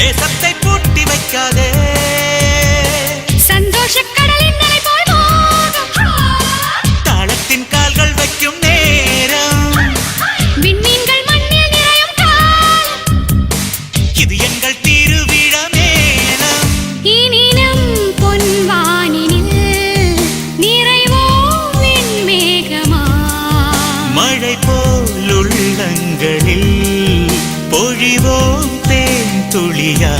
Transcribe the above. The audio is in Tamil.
தேசத்தை பூட்டி வைக்காதே. சந்தோஷ தாளத்தின் கால்கள் வைக்கும் நேரம். விண்மீன்கள் மண்ணில் நிறையும் இது எங்கள் திருவிழ மேளம் இனினும் பொன்வானினில் நிறைவோ விண்மேகமா. மழை போல் உள்ளங்களில் തുളിയാ